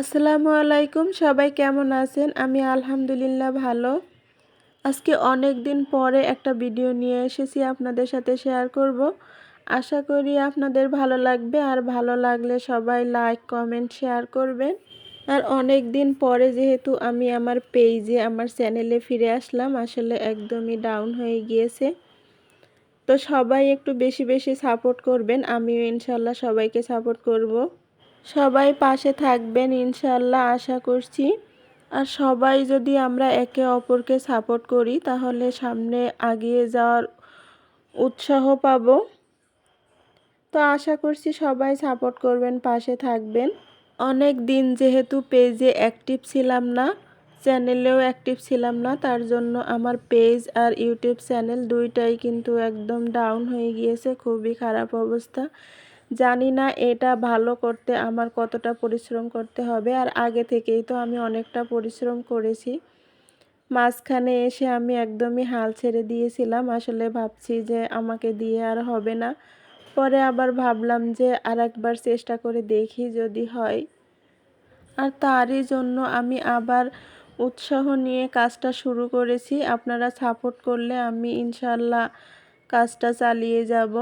আসসালামু আলাইকুম, সবাই কেমন আছেন? আমি আলহামদুলিল্লাহ ভালো। আজকে অনেক দিন পরে একটা ভিডিও নিয়ে এসেছি আপনাদের সাথে শেয়ার করব। আশা করি আপনাদের ভালো লাগবে, আর ভালো লাগলে সবাই লাইক, কমেন্ট, শেয়ার করবেন। আর অনেক দিন পরে যেহেতু আমি আমার পেজে, আমার চ্যানেলে ফিরে আসলাম, আসলে একদমই ডাউন হয়ে গিয়েছে। তো সবাই একটু বেশি বেশি সাপোর্ট করবেন, আমিও ইনশাল্লাহ সবাইকে সাপোর্ট করব। সবাই পাশে থাকবেন ইনশাল্লাহ আশা করছি। আর সবাই যদি আমরা একে অপরকে সাপোর্ট করি, তাহলে সামনে আগিয়ে যাওয়ার উৎসাহ পাব। তো আশা করছি সবাই সাপোর্ট করবেন, পাশে থাকবেন। অনেক দিন যেহেতু পেজে অ্যাক্টিভ ছিলাম না, চ্যানেলেও অ্যাক্টিভ ছিলাম না, তার জন্য আমার পেজ আর ইউটিউব চ্যানেল দুইটাই কিন্তু একদম ডাউন হয়ে গিয়েছে, খুবই খারাপ অবস্থা। জানি না এটা ভালো করতে আমার কতটা পরিশ্রম করতে হবে, আর আগে থেকেই তো আমি অনেকটা পরিশ্রম করেছি। মাঝখানে এসে আমি একদমই হাল ছেড়ে দিয়েছিলাম, আসলে ভাবছি যে আমাকে দিয়ে আর হবে না। পরে আবার ভাবলাম যে আর একবার চেষ্টা করে দেখি যদি হয়। আর তারই জন্য আমি আবার উৎসাহ নিয়ে কাজটা শুরু করেছি। আপনারা সাপোর্ট করলে আমি ইনশাল্লাহ কাজটা চালিয়ে যাব।